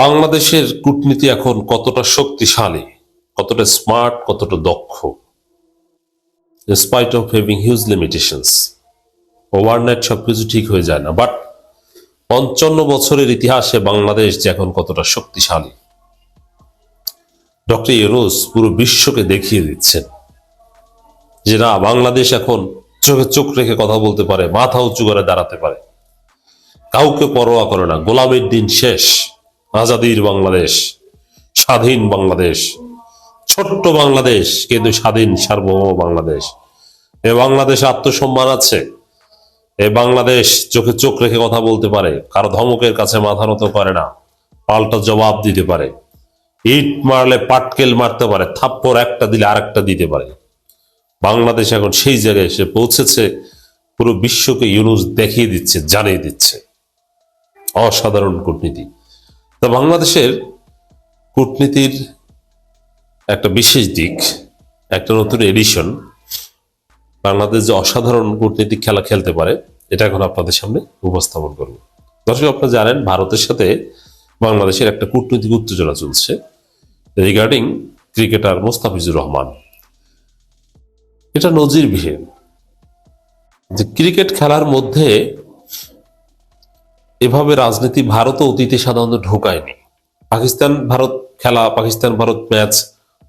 বাংলাদেশের কূটনীতি এখন কতটা শক্তিশালী, কতটা স্মার্ট, কতটা দক্ষ? Spite of having huge limitations overnight সবকিছু ঠিক হয়ে যায় না। বাট পঞ্চান্ন বছরের ইতিহাসে বাংলাদেশ যে এখন কতটা শক্তিশালী ডক্টর ইউনুস পুরো বিশ্বকে দেখিয়ে দিচ্ছেন যে না, বাংলাদেশ এখন চোখে চোখ রেখে কথা বলতে পারে, মাথা উঁচু করে দাঁড়াতে পারে। কাউকে পরোয়া করে না, গোলামের দিন শেষ। আজাদির বাংলাদেশ, স্বাধীন বাংলাদেশ, ছোট্ট বাংলাদেশ, কিন্তু স্বাধীন সার্বভৌম বাংলাদেশ। এ বাংলাদেশে আত্মসম্মান আছে। এ বাংলাদেশ চোখে চোখ রেখে কথা বলতে পারে, কারও ধমকের কাছে মাথা নত করে না, পাল্টা জবাব দিতে পারে। ইট মারলে পাটকেল মারতে পারে, থাপ্পড় একটা দিলে আরেকটা দিতে পারে। বাংলাদেশ এখন সেই জায়গায় এসে পৌঁছেছে, পুরো বিশ্বকে ইউনুস দেখিয়ে দিচ্ছে, জানিয়ে দিচ্ছে। অসাধারণ কূটনীতি। তা বাংলাদেশের কূটনীতির একটা বিশেষ দিক, একটা নতুন এডিশন বাংলাদেশ যে অসাধারণ কূটনীতিক খেলা খেলতে পারে, এটা এখন আপনাদের সামনে উপস্থাপন করব। দর্শক, আপনারা জানেন, ভারতের সাথে বাংলাদেশের একটা কূটনৈতিক উত্তেজনা চলছে রিগার্ডিং ক্রিকেটার মোস্তাফিজুর রহমান। এটা নজির নজিরবিহীন। যে ক্রিকেট খেলার মধ্যে এভাবে রাজনীতি ভারতও অতীতে সাধারণত ঢোকায়নি। পাকিস্তান ভারত খেলা, পাকিস্তান ভারত ম্যাচ,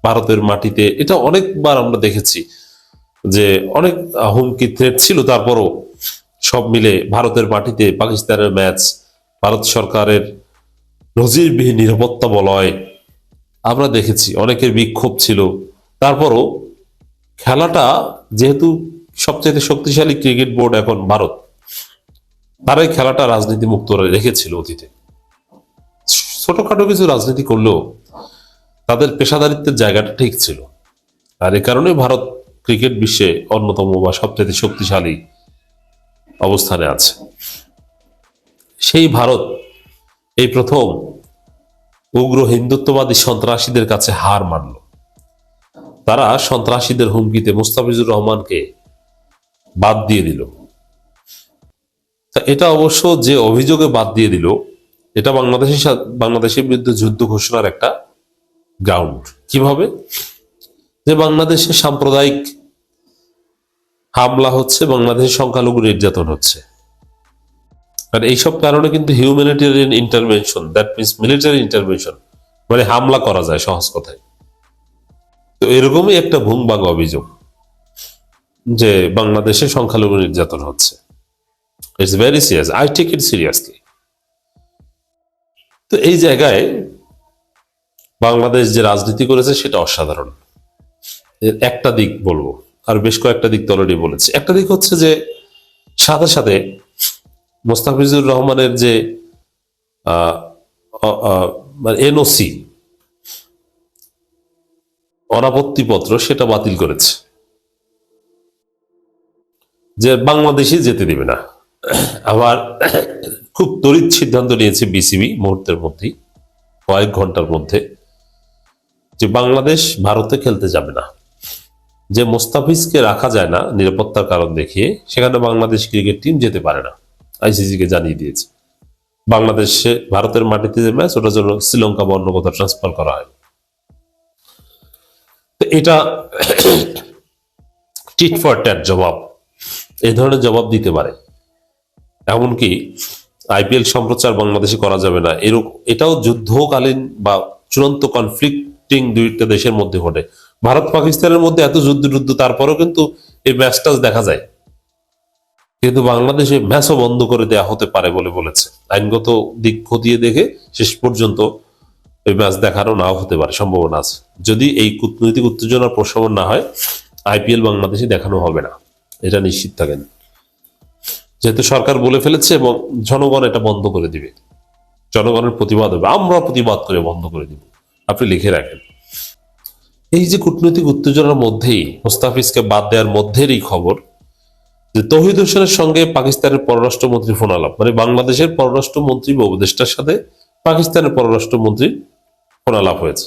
ভারতের মাটিতে এটা অনেকবার আমরা দেখেছি যে অনেক হুমকি থ্রেট ছিল তারপরও সব মিলে ভারতের মাটিতে পাকিস্তানের ম্যাচ, ভারত সরকারের নজিরবিহীন নিরাপত্তা বলয় আমরা দেখেছি। অনেকের বিক্ষোভ ছিল। তারপরও খেলাটা যেহেতু সবচেয়ে শক্তিশালী ক্রিকেট বোর্ড এখন ভারত। তারাই খেলাটা রাজনীতি মুক্ত রেখেছিল অতীতে। ছোটখাটো কিছু রাজনীতি করলেও তাদের পেশাদারিত্বের জায়গাটা ঠিক ছিল। আর এ কারণে ভারত ক্রিকেট বিশ্বে অন্যতম বা সবচেয়ে শক্তিশালী অবস্থানে আছে। সেই ভারত এই প্রথম উগ্র হিন্দুত্ববাদী সন্ত্রাসীদের কাছে হার মানল। তারা সন্ত্রাসীদের হুমকিতে মুস্তাফিজুর রহমানকে বাদ দিয়ে দিল। তা এটা অবশ্য যে অভিযোগে বাদ দিয়ে দিল, এটা বাংলাদেশের বাংলাদেশের বিরুদ্ধে যুদ্ধ ঘোষণার একটা গ্রাউন্ড কীভাবে? যে বাংলাদেশে সাম্প্রদায়িক হামলা হচ্ছে বাংলাদেশের সংখ্যালঘু নির্যাতন হচ্ছে। আর এইসব কারণে কিন্তু humanitarian intervention that means military intervention মানে হামলা করা যায় সহজ কথায়। তো এরকমই একটা ভুংবাং অভিযোগ যে বাংলাদেশে সংখ্যালঘু নির্যাতন হচ্ছে। It's very serious I take it seriously তো এই জায়গায় বাংলাদেশ যে রাজনীতি করেছে সেটা অসাধারণ। একটা দিক বলব, আর বেশ কয়েকটা দিক তো অলরেডি বলেছি। একটা দিক হচ্ছে যে সাথে সাথে মোস্তাফিজুর রহমানের যে এনওসি, অনাপত্তিপত্র সেটা বাতিল করেছে। যে বাংলাদেশে যেতে দিবে না। আবার খুব তড়িৎ সিদ্ধান্ত নিয়েছে বিসিবি মুহূর্তের মধ্যেই, কয়েক ঘণ্টার মধ্যে, যে বাংলাদেশ ভারতে খেলতে যাবে না। যে মোস্তাফিজকে রাখা যায় না নিরাপত্তার কারণ দেখিয়ে, সেখানে বাংলাদেশ ক্রিকেট টিম যেতে পারে না। আইসিসিকে জানিয়ে দিয়েছে। বাংলাদেশে ভারতের মাটিতে যে ম্যাচ, ওটার জন্য শ্রীলঙ্কা বা অন্য কোথাও ট্রান্সফার করা হয় এটা টিট ফর ট্যাট জবাব। এই ধরনের জবাব দিতে পারে। এমনকি আইপিএল সম্প্রচার বাংলাদেশে করা যাবে না। এরকম এটাও যুদ্ধকালীন বা চূড়ান্ত কনফ্লিক্টিং দুইটা দেশের মধ্যে ঘটে। ভারত পাকিস্তানের মধ্যে এত যুদ্ধ যুদ্ধ তারপরেও কিন্তু এই ম্যাচটা দেখা যায়। কিন্তু বাংলাদেশে ম্যাচও বন্ধ করে দেওয়া হতে পারে বলে বলেছে। আইনগত দিক খতিয়ে দেখে শেষ পর্যন্ত ওই ম্যাচ দেখারও নাও হতে পারে, সম্ভাবনা আছে। যদি এই কূটনৈতিক উত্তেজনার প্রশমন না হয়, আইপিএল বাংলাদেশে দেখানো হবে না। এটা নিশ্চিত থাকেন। যেহেতু সরকার বলে ফেলেছে এবং জনগণ এটা বন্ধ করে দিবে। জনগণের প্রতিবাদ হবে, আমরা প্রতিবাদ করে বন্ধ করে দিব। আপনি লিখে রাখেন। এই যে কূটনৈতিক উত্তেজনার মধ্যেই মোস্তাফিজকে বাদ দেওয়ার মধ্যের এই খবর, যে তহিদ হোসেনের সঙ্গে পাকিস্তানের পররাষ্ট্রমন্ত্রী ফোন আলাপ মানে বাংলাদেশের পররাষ্ট্রমন্ত্রী বা উপদেষ্টার সাথে পাকিস্তানের পররাষ্ট্রমন্ত্রীর ফোন আলাপ হয়েছে।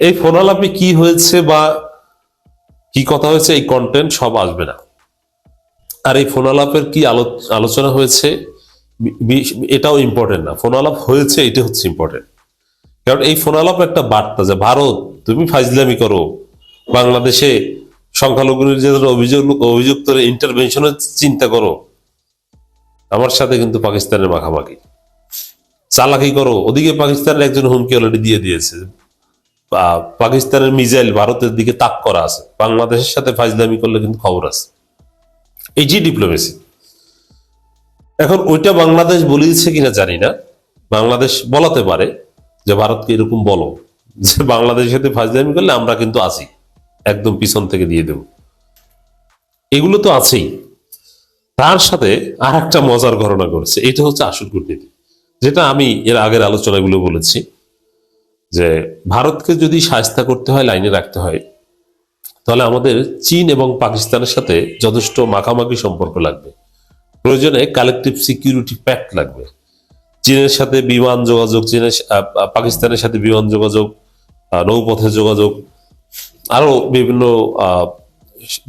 এই ফোন আলাপে কি হয়েছে বা কি কথা হয়েছে, এই কন্টেন্ট সব আসবে না। আর এই ফোন আলাপের কি আলো- আলোচনা হয়েছে? এটাও ইম্পর্টেন্ট না। ফোন আলাপ হয়েছে, এটা হচ্ছে ইম্পর্টেন্ট কারণ এই ফোন আলাপ একটা বার্তা যে ভারত, তুমি ফাইজলামি করো। বাংলাদেশে সংখ্যালঘুদের যে অভিযোগ অভিযুক্ত ইন্টারভেনশনের চিন্তা করো। আমার সাথে কিন্তু পাকিস্তানের মাখামাখি। চালাকি করো। ওদিকে পাকিস্তানের একজন হুমকি অলরেডি দিয়ে দিয়েছে। পাকিস্তানের মিজাইল ভারতের দিকে তাক করা আছে। বাংলাদেশের সাথে ফাইজলামি করলে কিন্তু খবর আছে। এই যে ডিপ্লোমেসি এখন ওইটা বাংলাদেশ বলিয়েছে কিনা জানি না। বাংলাদেশ বলাতে পারে যে ভারতকে এরকম বলো, যে বাংলাদেশের সাথে ফাইজলামি করলে আমরা কিন্তু আছি, একদম পিছন থেকে দিয়ে দেব। এগুলো তো আছেই। তার সাথে আর একটা মজার ঘটনা করেছে এটা হচ্ছে আসল কূটনীতি। যেটা আমি এর আগের আলোচনাগুলো বলেছি, যে ভারতকে যদি সাহস্তা করতে হয়, লাইনে রাখতে হয় তাহলে আমাদের চীন এবং পাকিস্তানের সাথে যথেষ্ট মাখামাখি সম্পর্ক লাগবে। প্রয়োজনে কালেকটিভ সিকিউরিটি প্যাক্ট লাগবে। চীনের সাথে বিমান যোগাযোগ, চীনের পাকিস্তানের সাথে বিমান যোগাযোগ নৌপথে যোগাযোগ আরও বিভিন্ন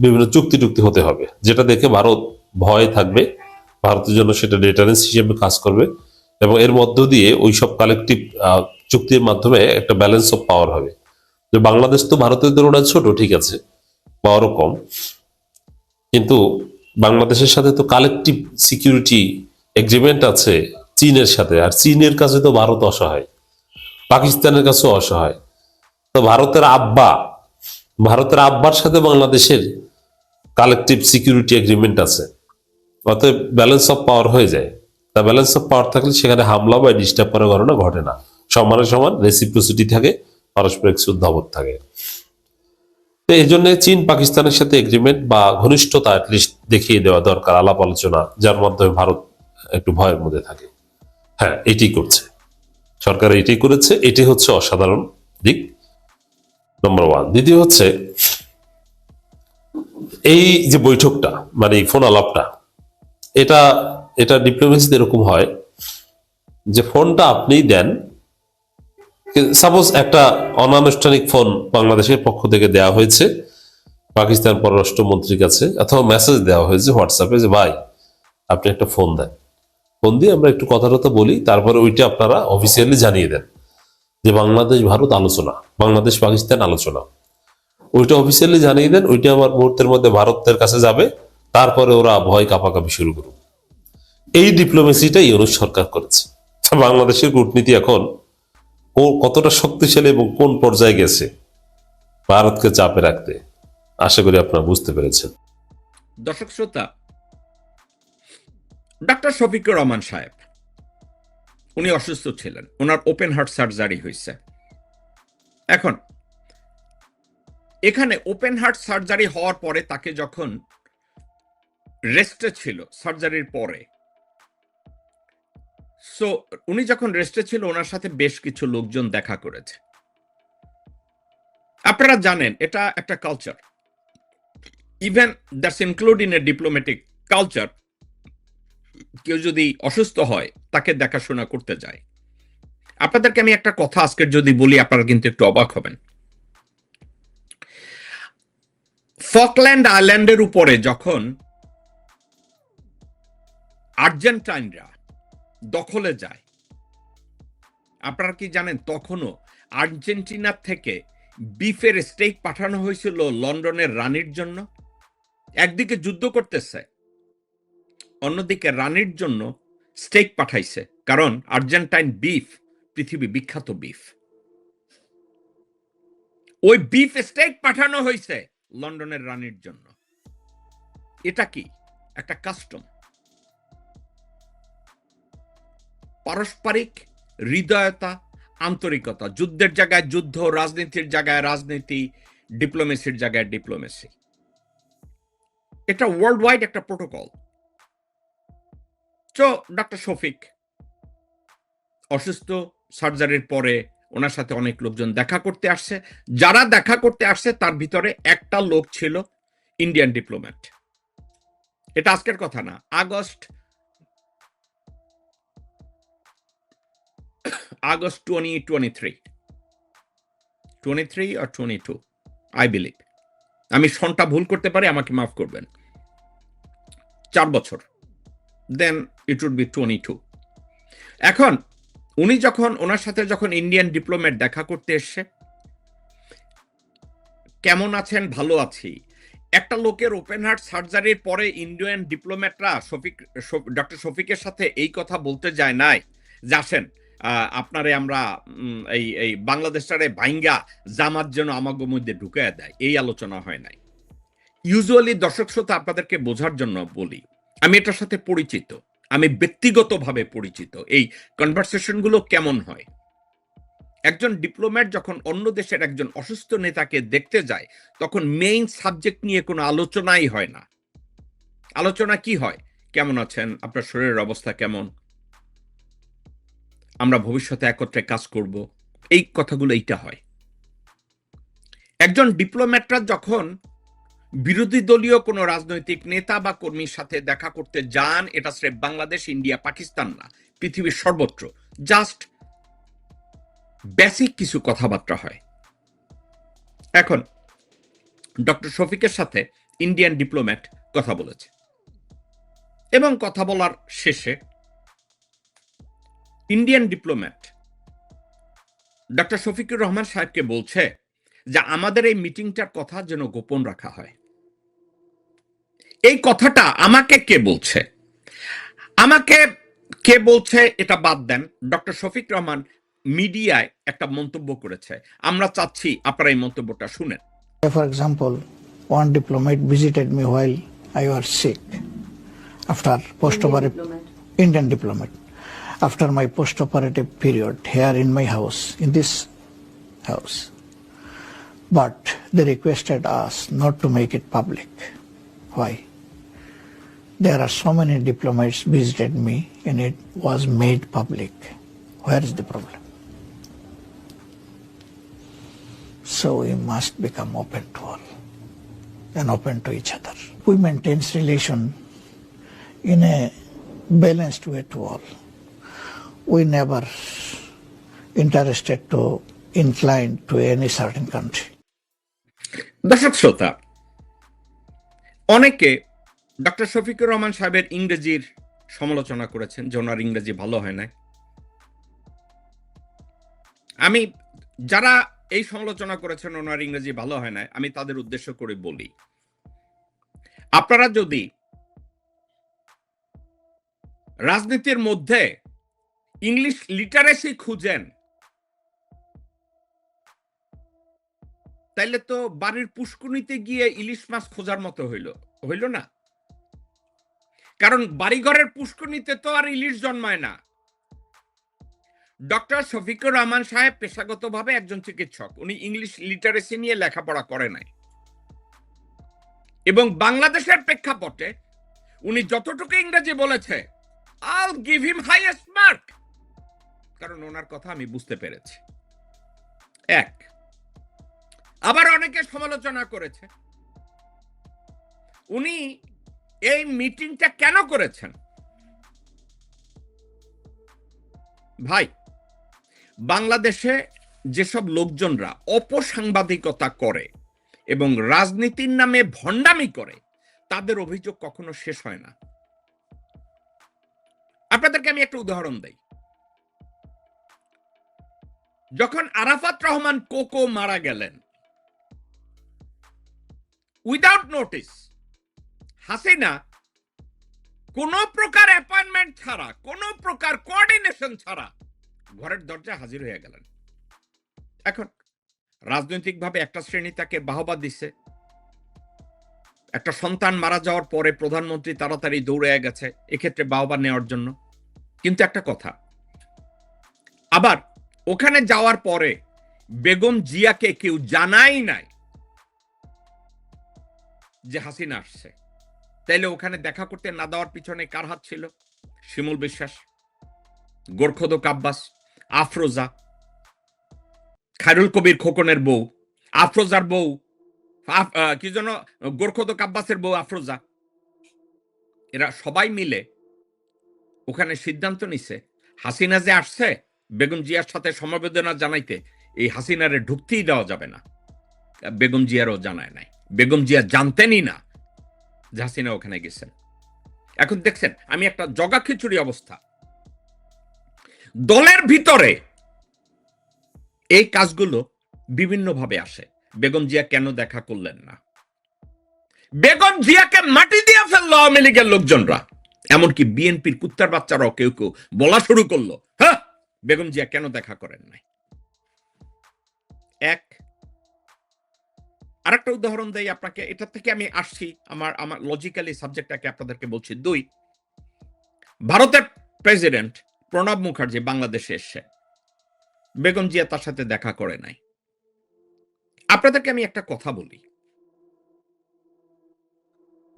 বিভিন্ন চুক্তি টুক্তি হতে হবে, যেটা দেখে ভারত ভয় থাকবে। ভারতের জন্য সেটা ডেটারেন্স হিসেবে কাজ করবে এবং এর মধ্য দিয়ে ওই সব কালেকটিভ চুক্তির মাধ্যমে একটা ব্যালেন্স অফ পাওয়ার হবে। যে বাংলাদেশ তো ভারতের তুলনায় ছোট, ঠিক আছে পাওয়ারও কম। কিন্তু বাংলাদেশের সাথে তো কালেকটিভ সিকিউরিটি এগ্রিমেন্ট আছে চীনের সাথে, আর চীনের কাছে তো ভারত অসহায়, পাকিস্তানের কাছেও অসহায়। তো ভারতের আব্বা, ভারতের আব্বার সাথে বাংলাদেশের কালেকটিভ সিকিউরিটি এগ্রিমেন্ট আছে, অতএব ব্যালেন্স অফ পাওয়ার হয়ে যায়। তা ব্যালেন্স অফ পাওয়ার থাকলে সেখানে হামলা বা ডিস্টার্ব করার ঘটনা ঘটে না। সমানে সমান রেসিপ্রোসিটি থাকে পারস্পরিক শুদ্ধাবোধ থাকে। তো এই জন্য চীন পাকিস্তানের সাথে এগ্রিমেন্ট বা ঘনিষ্ঠতা অ্যাটলিস্ট দেখিয়ে দেওয়া দরকার, আলাপ আলোচনা, যার মাধ্যমে ভারত একটু ভয়ের মধ্যে থাকে। হ্যাঁ এটি করছে। সরকার এটি করেছে এটি হচ্ছে অসাধারণ দিক নম্বর ওয়ান দ্বিতীয় হচ্ছে, এই যে বৈঠকটা মানে ফোন আলাপটা, এটা এটা ডিপ্লোমেসিতে এরকম হয় যে ফোনটা আপনি দেন সাপোজ একটা অনানুষ্ঠানিক ফোন বাংলাদেশের পক্ষ থেকে দেওয়া হয়েছে, পাকিস্তান পররাষ্ট্রমন্ত্রীর কাছে, অথবা মেসেজ দেওয়া হয়েছে হোয়াটসঅ্যাপে যে, ভাই, আপনি একটা ফোন দেন। ফোন দিয়ে আমরা একটু কথা টথা বলি, তারপরে ওইটা আপনারা অফিসিয়ালি জানিয়ে দেন যে, বাংলাদেশ, ভারত আলোচনা, বাংলাদেশ, পাকিস্তান আলোচনা। ওইটা অফিসিয়ালি জানিয়ে দেন, ওইটা আমার মুহূর্তের মধ্যে ভারতের কাছে যাবে, তারপরে ওরা ভয় কাপাকাপি শুরু করুক। এই ডিপ্লোমেসিটা ইউনুস সরকার করেছে। বাংলাদেশের কূটনীতি এখন ও কতটা শক্তিশালী এবং কোন পর্যায়ে গেছে, ভারতকে চাপে রাখতে। আশা করি আপনারা বুঝতে পেরেছেন। দর্শক শ্রোতা, ডাক্তার শফিকুর রহমান সাহেব, উনি অসুস্থ ছিলেন ওনার ওপেন হার্ট সার্জারি হয়েছে। এখন, এখানে ওপেন হার্ট সার্জারি হওয়ার পরে তাকে যখন রেস্টে ছিল সার্জারির পরে সো উনি যখন রেস্টে ছিল, ওনার সাথে বেশ কিছু লোকজন দেখা করেছে। আপনারা জানেন, এটা একটা culture even that's include in a diplomatic culture কেউ যদি অসুস্থ হয়, তাকে দেখাশোনা করতে যায়। আপনাদেরকে আমি একটা কথা আজকের যদি বলি, আপনারা কিন্তু একটু অবাক হবেন। ফকল্যান্ড আইল্যান্ডের উপরে যখন আর্জেন্টাইনরা দখলে যায়। আপনারা কি জানেন, তখনও আর্জেন্টিনা থেকে বিফের স্টেক পাঠানো হয়েছিল লন্ডনের রানীর জন্য? একদিকে যুদ্ধ করতেছে, অন্যদিকে রানীর জন্য স্টেক পাঠাইছে, কারণ আর্জেন্টাইন বিফ পৃথিবী বিখ্যাত বিফ। ওই বিফ স্টেক পাঠানো হয়েছে লন্ডনের রানীর জন্য। এটা কি? একটা কাস্টম। পারস্পরিক হৃদয়তা, আন্তরিকতা। যুদ্ধের জায়গায় যুদ্ধ, রাজনীতির জায়গায় রাজনীতি ডিপ্লোমেসির জায়গায় ডিপ্লোমেসি এটা ওয়ার্ল্ড ওয়াইড একটা প্রোটোকল তো ডক্টর শফিক অসুস্থ সার্জারির পরে ওনার সাথে অনেক লোকজন দেখা করতে আসছে। যারা দেখা করতে আসছে, তার ভিতরে একটা লোক ছিল ইন্ডিয়ান ডিপ্লোম্যাট এটা আজকের কথা না, আগস্ট টোয়েন্টি থ্রি আর টোয়েন্টি টু আই বিলিভ আমি সনটা ভুল করতে পারি, আমাকে মাফ করবেন। চার বছর। Then it would be twenty two এখন, উনি যখন, ওনার সাথে যখন ইন্ডিয়ান ডিপ্লোম্যাট দেখা করতে এসছে, কেমন আছেন? ভালো আছি। একটা লোকের ওপেন হার্ট সার্জারির পরে ইন্ডিয়ান ডিপ্লোম্যাটরা শফিক ডক্টর শফিকের সাথে এই কথা বলতে যায় নাই। যে আসেন আপনারে আমরা এই এই বাংলাদেশটারে ভাইঙ্গা জামাত যেন আমাগো মধ্যে ঢুকায় দেয়, এই আলোচনা হয় নাই। ইউজুয়ালি দর্শক শ্রোতা আপনাদেরকে বোঝার জন্য বলি, আমি এটার সাথে পরিচিত, আমি ব্যক্তিগতভাবে পরিচিত, এই কনভারসেশনগুলো কেমন হয়? একজন ডিপ্লোম্যাট যখন অন্য দেশের একজন অসুস্থ নেতাকে দেখতে যায়, তখন মেইন সাবজেক্ট নিয়ে কোনো আলোচনাই হয় না। আলোচনা কি হয়? কেমন আছেন? আপনার শরীরের অবস্থা কেমন? আমরা ভবিষ্যতে একত্রে কাজ করব। এই কথাগুলো এইটা হয়। একজন ডিপ্লোম্যাটরা যখন বিরোধী দলীয় কোনো রাজনৈতিক নেতা বা কর্মীর সাথে দেখা করতে যান, এটা স্রেফ বাংলাদেশ, ইন্ডিয়া, পাকিস্তান না, পৃথিবীর সর্বত্র, জাস্ট বেসিক কিছু কথাবার্তা হয়। এখন, ডক্টর শফিকের সাথে ইন্ডিয়ান ডিপ্লোম্যাট কথা বলেছে। এবং কথা বলার শেষে Indian diplomat doctor Shafiqur Rahman সাহেবকে বলছে যে আমাদের এই মিটিংটার কথা যেন গোপন রাখা হয়। এই কথাটা আমাকে কে বলছে? আমাকে কে বলছে এটা বাদ দেন ডক্টর শফিক রহমান মিডিয়ায় একটা মন্তব্য করেছে। আমরা চাচ্ছি আপনারা এই মন্তব্যটা শুনেন। For example, one diplomat visited me while I was sick after post-operative Indian diplomat. After my post-operative period here in my house in this house. But they requested us not to make it public. Why? There are so many diplomats visited me and it was made public. Where is the problem? So we must become open to all and open to each other. We maintain relation in a balanced way to all. We never interested to incline to any certain country. দর্শক শ্রোতা অনেকে doctor Shafiqur Rahman সাহেবের ইংরেজির সমালোচনা করেছেন যে ওনার ইংরেজি ভালো হয় না আমি যারা এই সমালোচনা করেছেন ওনার ইংরেজি ভালো হয় না আমি তাদের উদ্দেশ্য করে বলি, আপনারা যদি রাজনীতির মধ্যে ইংলিশ লিটারেসি খুঁজেন। তাইলে তো বাড়ির পুষ্কুনিতে গিয়ে ইলিশ মাছ খোঁজার মতো হইল। হইল না? কারণ বাড়িঘরের পুষ্কুনিতে তো আর ইলিশ জন্মায় না। ডক্টর শফিকুর রহমান সাহেব পেশাগতভাবে একজন চিকিৎসক। উনি ইংলিশ লিটারেসি নিয়ে লেখাপড়া করে নাই। এবং বাংলাদেশের প্রেক্ষাপটে উনি যতটুকু ইংরেজি বলেছে I'll give him highest mark কারণ ওনার কথা আমি বুঝতে পেরেছি। এক, আবার অনেকে সমালোচনা করেছে। উনি এই মিটিংটা কেন করেছেন? ভাই, বাংলাদেশে যেসব লোকজনরা অপসাংবাদিকতা করে এবং রাজনীতির নামে ভণ্ডামি করে, তাদের অভিযোগ কখনো শেষ হয় না। আপনাদেরকে আমি একটা উদাহরণ দেই। যখন আরাফাত রহমান কোকো মারা গেলেন উইদাউট নোটিস হাসিনা কোন প্রকার অ্যাপয়েন্টমেন্ট ছাড়া, কোন প্রকার কোঅর্ডিনেশন ছাড়া ঘরের দরজায় হাজির হয়ে গেলেন। এখন রাজনৈতিকভাবে একটা শ্রেণি তাকে বাহবা দিচ্ছে একটা সন্তান মারা যাওয়ার পরে প্রধানমন্ত্রী তাড়াতাড়ি দৌড়ে গেছে, এক্ষেত্রে বাহবা নেওয়ার জন্য। কিন্তু একটা কথা, আবার ওখানে যাওয়ার পরে বেগম জিয়াকে কেউ জানাই নাই যে হাসিনা আসছে। তাইলে ওখানে দেখা করতে না দেওয়ার পিছনে কার হাত ছিল? শিমুল বিশ্বাস গোরখদক আব্বাস আফরোজা, খায়রুল কবির খোকনের বউ, আফরোজার বউ কি যেন গোরখদক আব্বাসের বউ আফরোজা। এরা সবাই মিলে ওখানে সিদ্ধান্ত নিছে, হাসিনা যে আসছে বেগম জিয়ার সাথে সমবেদনা জানাইতে এই হাসিনারে ঢুকতেই দেওয়া যাবে না। বেগম জিয়ারও জানায় নাই। বেগম জিয়া জানতেনই না যে হাসিনা ওখানে গেছেন। এখন দেখছেন, আমি একটা জগা খিচুড়ি অবস্থা। দলের ভিতরে এই কাজগুলো বিভিন্নভাবে আসে। বেগম জিয়া কেন দেখা করলেন না? বেগম জিয়াকে মাটি দিয়ে ফেলল আওয়ামী লীগের লোকজনরা। এমনকি বিএনপির কুত্তার বাচ্চারাও কেউ কেউ বলা শুরু করল বেগম জিয়া কেন দেখা করেন নাই? এক, আরেকটা উদাহরণ দেই আপনাকে, এটা থেকে আমি আসছি আমার আমার লজিক্যালি সাবজেক্টটাকে আপনাদেরকে বলছি। দুই, ভারতের প্রেসিডেন্ট প্রণব মুখার্জি বাংলাদেশে এসে বেগম জিয়া তার সাথে দেখা করে নাই। আপনাদেরকে আমি একটা কথা বলি।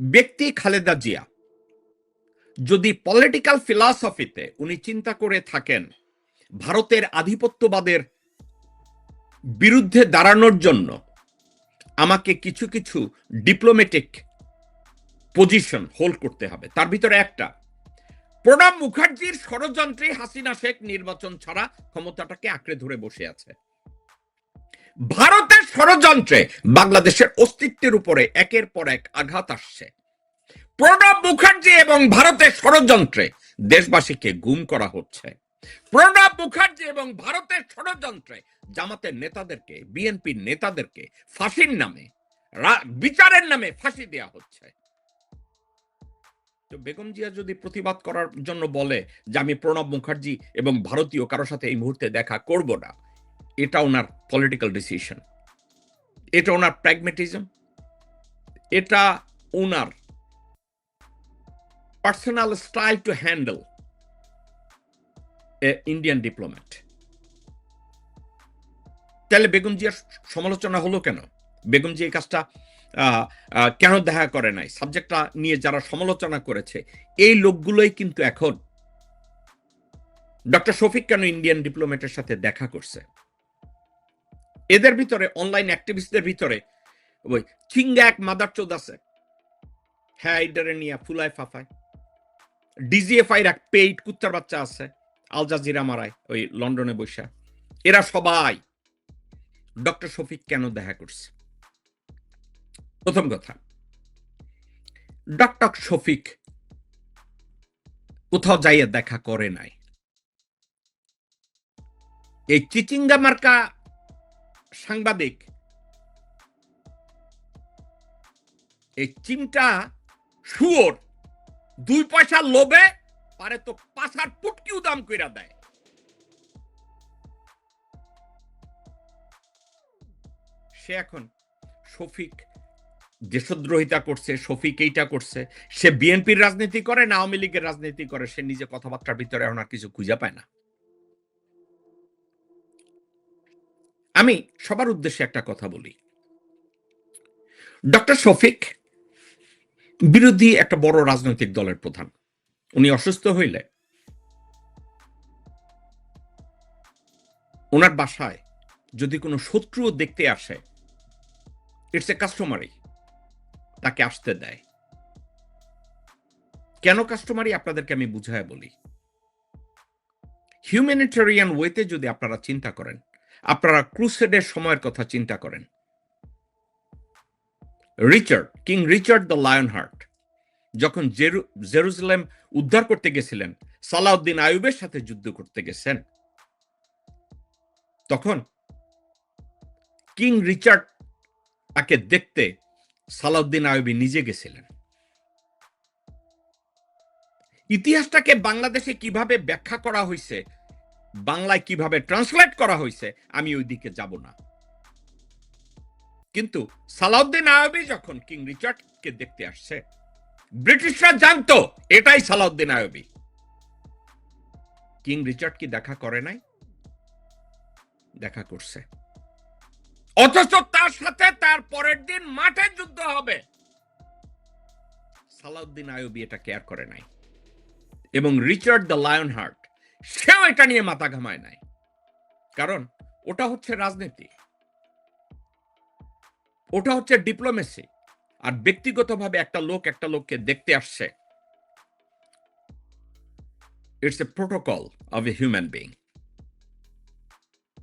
ব্যক্তি খালেদা জিয়া যদি পলিটিক্যাল ফিলসফিতে উনি চিন্তা করে থাকেন ভারতের আধিপত্যবাদের বিরুদ্ধে দাঁড়ানোর জন্য আমাকে কিছু কিছু ডিপ্লোম্যাটিক পজিশন হোল্ড করতে হবে। তার ভিতরে একটা, প্রণব মুখার্জির ষড়যন্ত্রে হাসিনা শেখ নির্বাচন ছাড়া ক্ষমতাটাকে আঁকড়ে ধরে বসে আছে। ভারতের ষড়যন্ত্রে বাংলাদেশের অস্তিত্বের উপরে একের পর এক আঘাত আসছে। প্রণব মুখার্জি এবং ভারতের ষড়যন্ত্রে দেশবাসীকে গুম করা হচ্ছে। প্রণব মুখার্জি এবং ভারতের ষড়যন্ত্রে জামাতের নেতাদেরকে, বিএনপির নেতাদেরকে ফাঁসির নামে বিচারের নামে ফাঁসি দেয়া হচ্ছে। তো বেগম জিয়া যদি প্রতিবাদ করার জন্য বলে যে আমি প্রণব মুখার্জি এবং ভারতীয় কারও সাথে এই মুহূর্তে দেখা করব না, এটা ওনার পলিটিক্যাল ডিসিশন এটা ওনার প্র্যাগমেটিজম এটা ওনার personal style to handle Indian diplomat তাহলে বেগম জিয়ার সমালোচনা হলো কেন? বেগম জি এই কাজটা কেন দেখা করে নাই? সাবজেক্টটা নিয়ে যারা সমালোচনা করেছে, এই লোকগুলোই কিন্তু এখন ডক্টর শফিক কেন ইন্ডিয়ান ডিপ্লোম্যাটের সাথে দেখা করছে? এদের ভিতরে অনলাইন অ্যাক্টিভিস্টদের ভিতরে, ওই চিঙ্গা এক মাদার চোদ আছে। হ্যাঁ এইটারে নিয়ে ফুলায় ফাফায়। ডিজিএফআই এক পেইড কুত্তার বাচ্চা আছে। আল জাজিরা মারায় ওই লন্ডনে বসে। এরা সবাই ডক্টর শফিক কেন দেখা করছে? প্রথম কথা, ডক্টর শফিক কোথাও যাইয়া দেখা করে নাই। এই চিচিঙ্গা মার্কা সাংবাদিক, এই চিমটা শুয়োর, দুই পয়সা লোভে পারে তো পাশার পুটকিও দাম কইরা দেয়। সে এখন শফিক দেশদ্রোহিতা করছে, শফিক এইটা করছে। সে বিএনপির রাজনীতি করে না আওয়ামী লীগের রাজনীতি করে, সে নিজে কথাবার্তার ভিতরে এখন আর কিছু খুঁজে পায় না। আমি সবার উদ্দেশ্যে একটা কথা বলি। ডক্টর শফিক বিরোধী একটা বড় রাজনৈতিক দলের প্রধান। উনি অসুস্থ হইলে ওনার বাসায় যদি কোনো শত্রুও দেখতে আসে ইটস এ কাস্টমারি তাকে আসতে দেয়। কেন কাস্টমারি আপনাদেরকে আমি বুঝায় বলি? হিউম্যানিটেরিয়ান ওয়েতে যদি আপনারা চিন্তা করেন, আপনারা ক্রুসেডের সময়ের কথা চিন্তা করেন। Richard King Richard the Lionheart যখন জেরু জেরুজালেম উদ্ধার করতে গেছিলেন, সালাউদ্দিন আয়ুবের সাথে যুদ্ধ করতে গেছেন। তখন কিং রিচার্ড তাকে দেখতে সালাউদ্দিন আয়ুবী নিজে গেছিলেন। ইতিহাসটাকে বাংলাদেশে কীভাবে ব্যাখ্যা করা হয়েছে বাংলায় কীভাবে ট্রান্সলেট করা হয়েছে আমি ওই দিকে যাব না। কিন্তু সালাউদ্দিন আয়ুবী যখন কিং রিচার্ডকে দেখতে আসছে ব্রিটিশরা জানতো, এটাই সালাউদ্দিন আয়ুবী কিং রিচার্ড কি দেখা করে নাই? দেখা করছে। অথচ তার সাথে তার পরের দিন মাঠে যুদ্ধ হবে। সালাউদ্দিন আয়ুবী এটা কেয়ার করে নাই। এবং রিচার্ড দ্য লায়ন হার্ট সেও এটা নিয়ে মাথা ঘামায় নাই। কারণ ওটা হচ্ছে রাজনীতি। ওটা হচ্ছে ডিপ্লোমেসি আর ব্যক্তিগতভাবে একটা লোক একটা লোককে দেখতে আসছে। It's a protocol of a human being